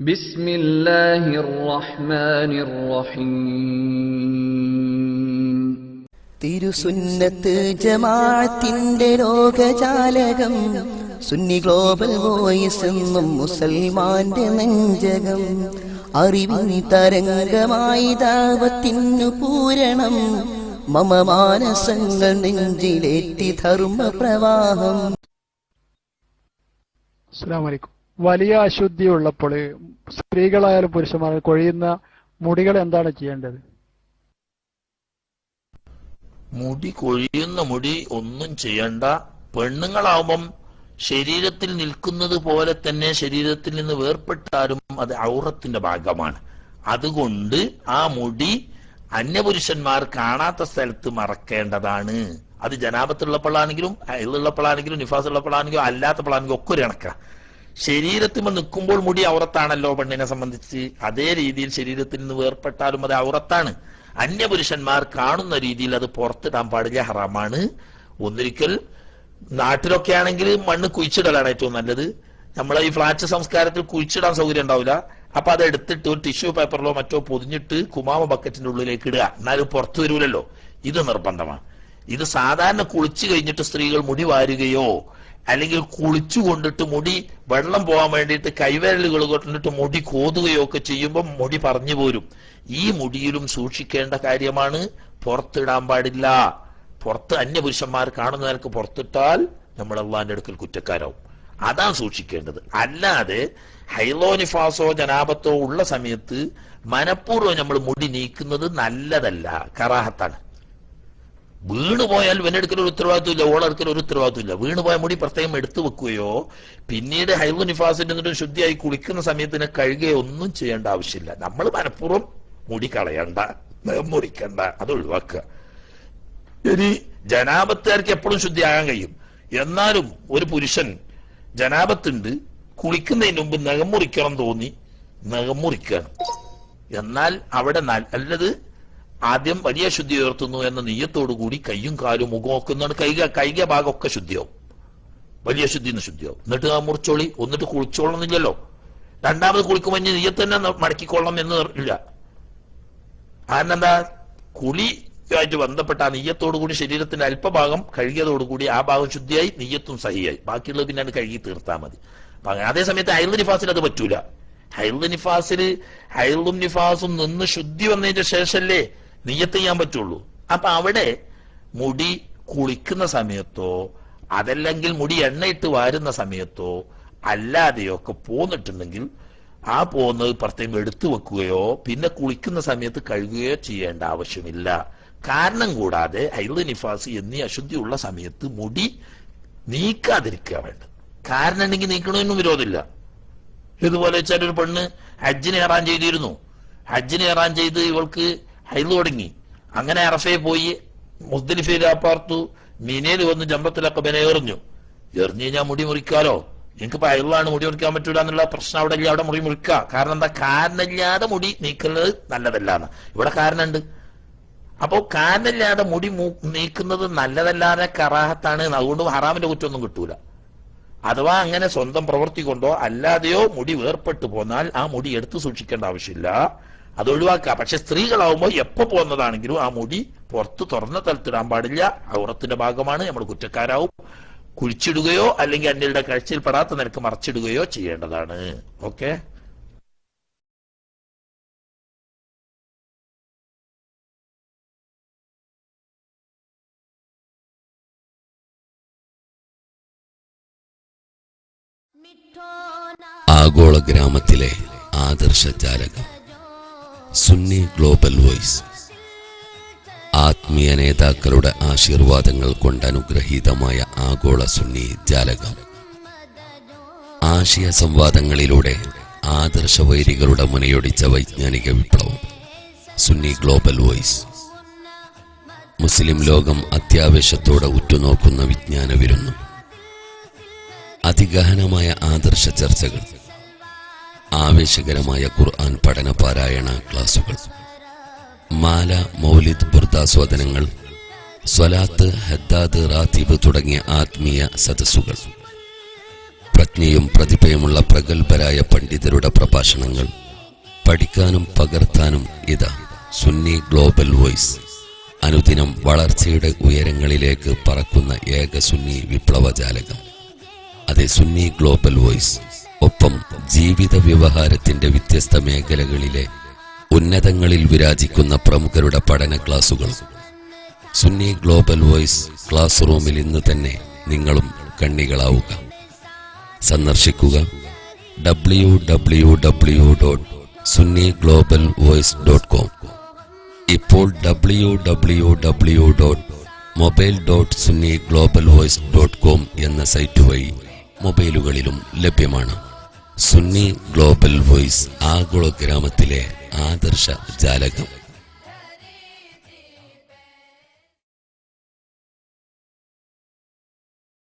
بسم الله الرحمن الرحيم തിരുസുന്നത്ത് ജമാഅത്തിന്റെ ലോകജാലകം Sunni global voice എന്നും മുസൽമാന്റെ നെഞ്ചകം അറിവിൻ തരംഗമായി ദാവത്തിനു പൂരണം മമ മാനസങ്ങൾ നെഞ്ചിലേറ്റി ധർമ്മ പ്രവാഹം അസ്സാം വലൈക്കും വലിയ അശുദ്ധി ഉള്ളപ്പോൾ സ്ത്രീകളായാലും പുരുഷന്മാരായാലും കൊഴിയുന്ന മുടികൾ എന്താണ് ചെയ്യേണ്ടത്? മുടി കൊഴിയുന്ന മുടി ഒന്നും ചെയ്യണ്ട. പെണ്ണുങ്ങളാവുമ്പം ശരീരത്തിൽ നിൽക്കുന്നത് പോലെ തന്നെ ശരീരത്തിൽ നിന്ന് വേർപ്പെട്ടാലും അത് ഔറത്തിന്റെ ഭാഗമാണ്. അതുകൊണ്ട് ആ മുടി അന്യപുരുഷന്മാർ കാണാത്ത സ്ഥലത്ത് മറക്കേണ്ടതാണ്. അത് ജനാപത്തുള്ളപ്പോഴാണെങ്കിലും ഇതുള്ളപ്പോഴാണെങ്കിലും നിഫാസ് ഉള്ളപ്പോഴാണെങ്കിലും അല്ലാത്തപ്പോഴാണെങ്കിലും ഒക്കെ ഒരു കണക്കാ. ശരീരത്തിൽ നിൽക്കുമ്പോൾ മുടി ഔറത്താണല്ലോ പെണ്ണിനെ സംബന്ധിച്ച്. അതേ രീതിയിൽ ശരീരത്തിൽ നിന്ന് വേർപ്പെട്ടാലും അത് ഔറത്താണ്. അന്യപുരുഷന്മാർ കാണുന്ന രീതിയിൽ അത് പുറത്തിടാൻ പാടില്ല ഹറാമാണ്. ഒന്നിരിക്കൽ നാട്ടിലൊക്കെ ആണെങ്കിൽ മണ്ണ് കുഴിച്ചിടലാണ് ഏറ്റവും നല്ലത്. നമ്മൾ ഈ ഫ്ലാറ്റ് സംസ്കാരത്തിൽ കുഴിച്ചിടാൻ സൗകര്യം ഉണ്ടാവില്ല. അപ്പൊ അത് എടുത്തിട്ട് ഒരു ടിഷ്യൂ പേപ്പറിലോ മറ്റോ പൊതിഞ്ഞിട്ട് കുമാമ ബക്കറ്റിന്റെ ഉള്ളിലേക്ക് ഇടുക. എന്നാലും പുറത്തു വരൂലല്ലോ. ഇത് നിർബന്ധമാണ്. ഇത് സാധാരണ കുളിച്ചു കഴിഞ്ഞിട്ട് സ്ത്രീകൾ മുടി വാരുകയോ അല്ലെങ്കിൽ കുളിച്ചു കൊണ്ടിട്ട് മുടി വെള്ളം പോകാൻ വേണ്ടിയിട്ട് കൈവിരലുകൾ കൊണ്ടിട്ട് മുടി കോതുകയോ ഒക്കെ ചെയ്യുമ്പോൾ മുടി പറഞ്ഞു പോരും. ഈ മുടിയിലും സൂക്ഷിക്കേണ്ട കാര്യമാണ് പുറത്തിടാൻ പാടില്ല. പുറത്ത് അന്യപുരുഷന്മാർ കാണുന്നവർക്ക് പുറത്തിട്ടാൽ നമ്മൾ അള്ളാന്റെ അടുക്കൽ കുറ്റക്കാരാവും. അതാണ് സൂക്ഷിക്കേണ്ടത്. അല്ലാതെ ഹൈലോനിഫാസോ ജനാപത്തോ ഉള്ള സമയത്ത് മനഃപൂർവം നമ്മൾ മുടി നീക്കുന്നത് നല്ലതല്ല കറാഹത്താണ്. വീണ് പോയാൽ ഇവനെടുക്കൽ ഒരു ഉത്തരവാദിത്വമില്ല ഓളെടുക്കൽ ഒരു വീണ് പോയാൽ മുടി പ്രത്യേകം എടുത്തു വെക്കുകയോ പിന്നീട് ഹൈബു നിഫാസിന്റെ എന്നിട്ട് ശുദ്ധിയായി കുളിക്കുന്ന സമയത്തിന് കഴുകുകയോ ഒന്നും ചെയ്യേണ്ട ആവശ്യമില്ല. നമ്മൾ മനഃപൂർവം മുടി കളയണ്ട മുറിക്കണ്ട അത് ഒഴിവാക്കുക. ഇനി ജനാപത്തുകാർക്ക് എപ്പോഴും ശുദ്ധിയാകാൻ കഴിയും. എന്നാലും ഒരു പുരുഷൻ ജനാപത്തുണ്ട് കുളിക്കുന്നതിന് മുമ്പ് നഖം മുറിക്കണം തോന്നി നഖം മുറിക്കുകയാണ് എന്നാൽ അവിടെ നല്ലത് ആദ്യം വലിയ ശുദ്ധി ഉയർത്തുന്നു എന്ന കൂടി കയ്യും കാലും മുഖം ഒക്കെ ഒന്നാണ്. കൈക കൈക ഭാഗമൊക്കെ ശുദ്ധിയാവും. വലിയ ശുദ്ധി എന്ന് ശുദ്ധിയാവും. എന്നിട്ട് ആ മുറിച്ചോളി എന്നിട്ട് കുളിച്ചോളണമെന്നില്ലല്ലോ. രണ്ടാമത് കുളിക്കുമ്പോൾ ഇനി നെയ്യത്ത് തന്നെ മടക്കിക്കൊള്ളണം എന്ന് ഇല്ല. കാരണം എന്താ? കുളിയായിട്ട് ബന്ധപ്പെട്ട ആ നെയ്യത്തോടു കൂടി ശരീരത്തിന്റെ അല്പഭാഗം കഴുകിയതോടുകൂടി ആ ഭാഗം ശുദ്ധിയായി നെയ്യത്തും സഹിയായി. ബാക്കിയുള്ളത് പിന്നെ കഴുകി തീർത്താൽ മതി. അതേ സമയത്ത് അയൽ നിഫാസിൽ അത് പറ്റൂല. ഹൈൽ നിഫാസിൽ ഹൈലും നിഫാസും നിന്ന് ശുദ്ധി വന്നതിന്റെ ശേഷമല്ലേ നെയ്യത്ത് ചെയ്യാൻ പറ്റുള്ളൂ. അപ്പൊ അവിടെ മുടി കുളിക്കുന്ന സമയത്തോ അതല്ലെങ്കിൽ മുടി എണ്ണയിട്ട് വാരുന്ന സമയത്തോ അല്ലാതെയോ ഒക്കെ പോന്നിട്ടുണ്ടെങ്കിൽ ആ പോകുന്നത് പ്രത്യേകം എടുത്തു വെക്കുകയോ പിന്നെ കുളിക്കുന്ന സമയത്ത് കഴുകുകയോ ചെയ്യേണ്ട ആവശ്യമില്ല. കാരണം കൂടാതെ ഹൈദ് നിഫാസ് എന്നീ അശുദ്ധിയുള്ള സമയത്ത് മുടി നീക്കാതിരിക്കുക വേണ്ട. കാരണം ഉണ്ടെങ്കിൽ നീക്കണമെന്നും വിരോധമില്ല. ഇതുപോലെ വെച്ചാൽ ഒരു പെണ്ണ് ഹജ്ജിന് ഏറാൻ ചെയ്തിരുന്നു. ഹജ്ജിന് ഏറാൻ ചെയ്ത് ഇവൾക്ക് ഹൈദ് തുടങ്ങി. അങ്ങനെ അറഫയെ പോയി മുസ്ദലിഫയിൽ അപ്പാർത്തു മീനയിൽ വന്ന് ജമ്പത്തിലൊക്കെ ബനെ എറിഞ്ഞു എറിഞ്ഞു കഴിഞ്ഞാൽ മുടി മുറിക്കാലോ? എനിക്കിപ്പോ അയലാണ് മുടി മുറിക്കാൻ പറ്റൂല എന്നുള്ള പ്രശ്നം അവിടെ ഇല്ല അവിടെ മുടി മുറിക്കുക കാരണം എന്താ? കാരണമില്ലാതെ മുടി നീക്കുന്നത് നല്ലതല്ലാന്ന്. ഇവിടെ കാരണമുണ്ട്. അപ്പോ കാരണമില്ലാതെ മുടി നീക്കുന്നത് നല്ലതല്ലാതെ കറാഹത്താണ്. അതുകൊണ്ട് ഹറാമിന്റെ കുറ്റമൊന്നും കിട്ടൂല. അഥവാ അങ്ങനെ സ്വന്തം പ്രവൃത്തി കൊണ്ടോ അല്ലാതെയോ മുടി വേർപെട്ടു പോന്നാൽ ആ മുടി എടുത്തു സൂക്ഷിക്കേണ്ട ആവശ്യമില്ല. അത് ഒഴിവാക്കുക പക്ഷെ സ്ത്രീകളാവുമ്പോൾ എപ്പോ പോകുന്നതാണെങ്കിലും ആ മുടി പുറത്ത് തുറന്ന തലത്തിടാൻ പാടില്ല. ഔറത്തിന്റെ ഭാഗമാണ്. നമ്മൾ കുറ്റക്കാരാവും. കുഴിച്ചിടുകയോ അല്ലെങ്കിൽ അന്യരുടെ കാഴ്ചയിൽപ്പെടാത്ത നിനക്ക് മറച്ചിടുകയോ ചെയ്യേണ്ടതാണ്. ഓക്കെ? ആഗോള ഗ്രാമത്തിലെ ആദർശ ജാലകം. Sunni global voice. ആത്മീയ നേതാക്കളുടെ ആശീർവാദങ്ങൾ കൊണ്ട് അനുഗ്രഹീതമായ ആഗോള സുന്നി ജാലകം. ആശയ സംവാദങ്ങളിലൂടെ ആദർശ വൈരികളുടെ മുനയൊടിച്ച വൈജ്ഞാനിക വിപ്ലവം. Sunni global voice. മുസ്ലിം ലോകം അത്യാവശ്യത്തോടെ ഉറ്റുനോക്കുന്ന വിജ്ഞാന വിരുന്നു അതിഗഹനമായ ആദർശ ചർച്ചകൾ. ആവേശകരമായ ഖുർആൻ പഠന പാരായണ ക്ലാസുകൾ. മാല മൗലിദ് ബുർദാസ്വാദനങ്ങൾ സ്വലാത്ത് ഹദ്ദാദ് റാത്തീബ് തുടങ്ങിയ ആത്മീയ സദസ്സുകൾ. പ്രജ്ഞയും പ്രതിഭയുമുള്ള പ്രഗത്ഭരായ പണ്ഡിതരുടെ പ്രഭാഷണങ്ങൾ. പഠിക്കാനും പകർത്താനും ഇതാ സുന്നി ഗ്ലോബൽ വോയിസ്. അനുദിനം വളർച്ചയുടെ ഉയരങ്ങളിലേക്ക് പറക്കുന്ന ഏക സുന്നി വിപ്ലവജാലകം. അതെ സുന്നി ഗ്ലോബൽ വോയിസ്. ഒപ്പം ജീവിത വ്യവഹാരത്തിന്റെ വ്യത്യസ്ത മേഖലകളിലെ ഉന്നതങ്ങളിൽ വിരാജിക്കുന്ന പ്രമുഖരുടെ പഠന ക്ലാസുകൾ സുന്നി ഗ്ലോബൽ വോയിസ് ക്ലാസ് റൂമിൽ ഇന്ന് തന്നെ നിങ്ങളും കണ്ണികളാവുക. സന്ദർശിക്കുക. W W W dot Sunni global voice dot com ഇപ്പോൾ W W W dot mobile dot Sunni global voice dot com എന്ന സൈറ്റ് വഴി മൊബൈലുകളിലും ലഭ്യമാണ്. സുന്നി ഗ്ലോബൽ വോയിസ് ആഗോള ഗ്രാമത്തിലെ ആദർശ ജാലകം.